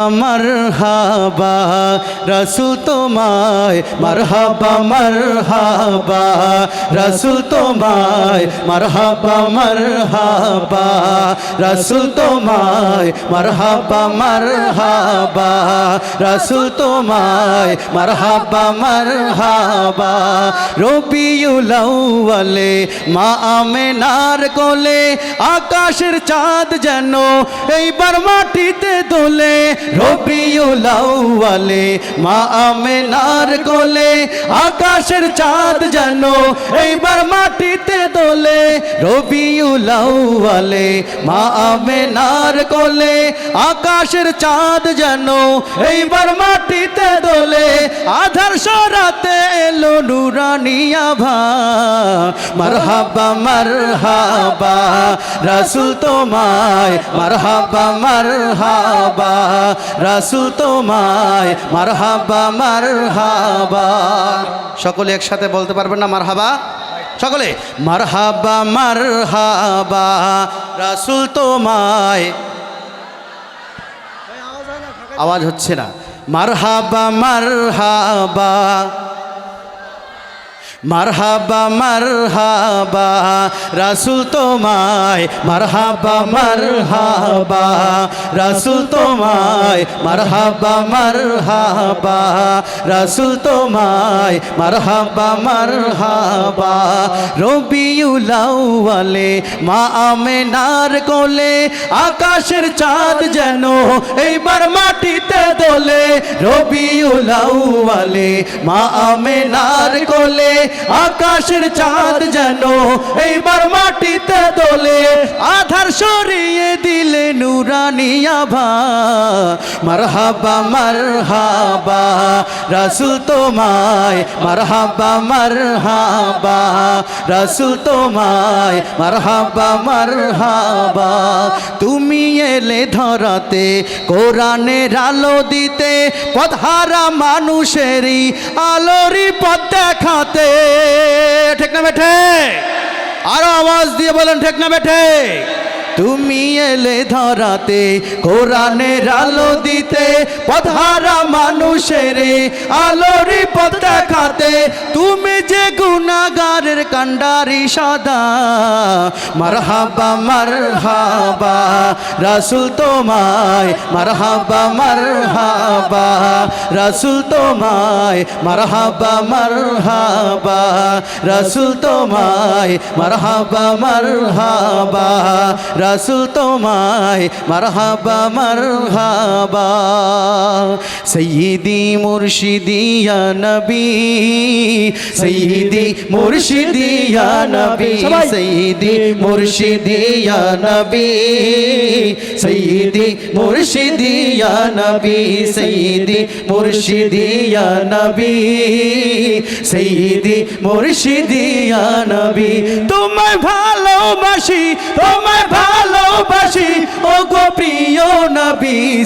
মারহাবা রসুল তোমায়, মারহাবা মারহাবা, রসুল তোমায়, মারহাবা মারহাবা, রসুল তোমায়, মারহাবা মারহাবা, রসুল তোমায়, মারহাবা মারহাবা, রবিউল আউয়ালে, মা আমেনার কোলে, আকাশের চাঁদ যেন এইবার মাটিতে দোলে রবিউল মা আমেনার কোলে, আকাশের চাঁদ যেন এইবার মাটিতে দোলে রবিউল মা আমেনার কোলে, আকাশের চাঁদ যেন এইবার মাটিতে দোলে আধার সরাতে এলো নুরানিয়া ভা, মারহাবা মারহাবা, রাসুল তোমায়, মারহাবা মারহাবা। রাসুল তোমায়, মারহাবা মারহাবা। সকলে একসাথে বলতে পারবেন না মারহাবা? সকলে, মারহাবা মারহাবা, রাসুল তোমায়। আওয়াজ হচ্ছে না মারহাবা মারহাবা। মারহাবা মারহাবা, রাসুল তোমায়, মারহাবা মারহাবা, রাসুল তোমায়, মারহাবা মারহাবা, রাসুল তোমায়, মারহাবা মারহাবা। রবিউল আউয়ালে, মা আমেনার কোলে, আকাশের চাঁদ যেন এইবার মাটিতে দোলে। রবিউল আউয়ালে, মা আমেনার কোলে আকাশের চাঁদ যেন এইবার মাটিতে দোলে, আধার সরিয়ে দিলে নুরানিয়া ভা মারহাবা মারহাবা, রাসুল তোমায়, মারহাবা মারহাবা, রাসুল তোমায়, মারহাবা মারহাবা। তুমি এলে ধরাতে, কোরআনের আলো দিতে, পথহারা মানুষেরই আলোরই পথ দেখাতে ঠিক না বেঠে? আরও আওয়াজ দিয়ে বলেন ঠিক না বেঠে? তুমি এলে ধরাতে, কোরআনের আলো দিতে পথহারা মানুষের আলোরি দেখাতে। তুমি যে গুণাগারের কান্ডারি সদা, মারহাবা মারহাবা, রাসুল তোমায়, মারহাবা মারহাবা, রাসুল তোমায়, মারহাবা মারহাবা, রাসুল তোমায়, মারহাবা মারহাবা রাসুল তোমায় মারহাবা মারহাবা। সৈয়দি মুর্শিদিয়া নবী। সৈয়দি মুর্শিদিয়া নবী। সৈয়দি মুর্শিদিয়া নবী। সৈয়দি মুর্শিদিয়া নবী। সৈয়দি মুর্শিদিয়া নবী। সৈয়দি মুর্শিদিয়া নবী। তোমায় ভালোবাসি তোমায় ভালোবাসি ও গো প্রিয়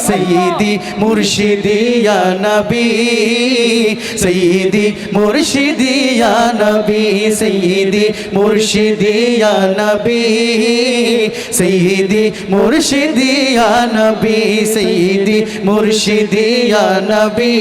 সৈয়দি মুর্শিদিয়া নবী সৈয়দি মুর্শিদিয়া নবী সৈয়দি মুর্শিদিয়া নবী সৈয়দি মুর্শিদিয়া নবী সৈয়দি মুর্শিদিয়া নবী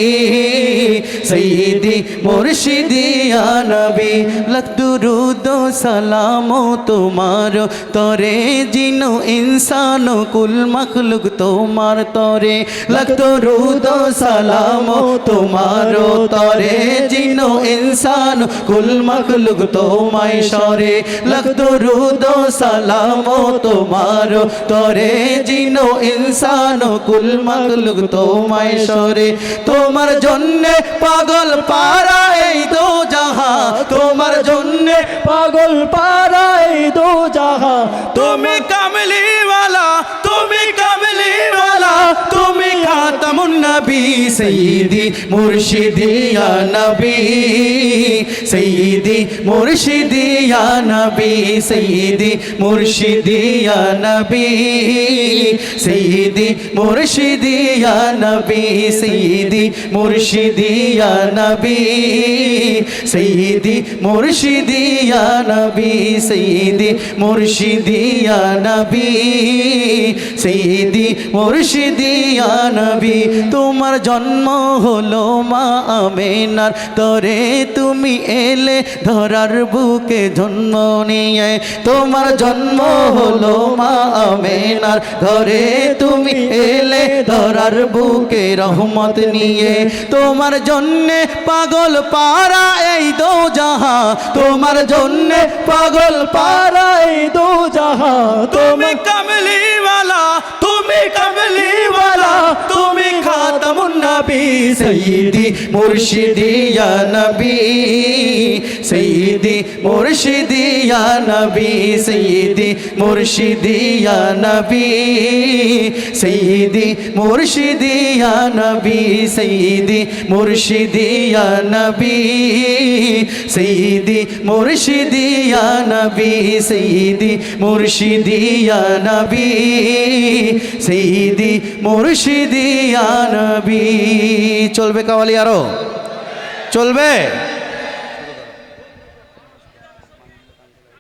সৈয়দি মুর্শিদিয়া নবী। লাখ দুরুদ ও সালাম তোমার তরে, জিনু ইনসান কুল মখলুক তোমার তরে লাখ দুরুদ ও সালাম তোমার তরে জিনু ইনসান, কুল মখলুক তোমায় সরে। লাখ দুরুদ ও সালাম তোমার তরে জিনু ইনসান, কুল মখলুক তোমায় সরে। তোমার জন্যে পাগল পারা এই দো জাহা তোমার জন্যে পাগল দো জাহা তুমি কামলিওয়ালা তুমি কামলিওয়ালা তুমি খাতামুন নবী সঈদি মুর্শিদিয়া নবী, সঈদি মুর্শিদিয়া নবী, সঈদি মুর্শিদিয়া নবী, সঈদি মুর্শিদিয়া নবী, সঈদি মুর্শিদিয়া নবী, সঈদি মুর্শিদিয়া নবী, সঈদি মুর্শিদিয়া নবী, সঈদি মুর্শিদিয়া নবী, তোমার জন্ম হলো মা আমেনার। তরে তুমি এলে ধরার বুকে জন্ম নিয়ে। তোমার জন্ম হলো মা আমেনার। ঘরে তুমি এলে ধরার বুকে রহমত নিয়ে। তোমার জন্যে পাগল পারা এই দো জাহা তোমার জন্যে পাগল পারা পারাই দু জাহা তুমি কমলিওয়ালা তুমি কমলিওয়ালা তুমি খাতামুন নবী সঈদি মুর্শিদিয়া নবী। সঈদি মুর্শিদিয়া নবী, সঈদি মুর্শিদিয়া নবী, সঈদি মুর্শিদিয়া নবী, সঈদি মুর্শিদিয়া নবী, সঈদি মুর্শিদিয়া নবী, সঈদি মুর্শিদিয়া নবী, সঈদি মুর্শিদিয়া নবী। চলবে কাওয়ালি আরও? চলবে?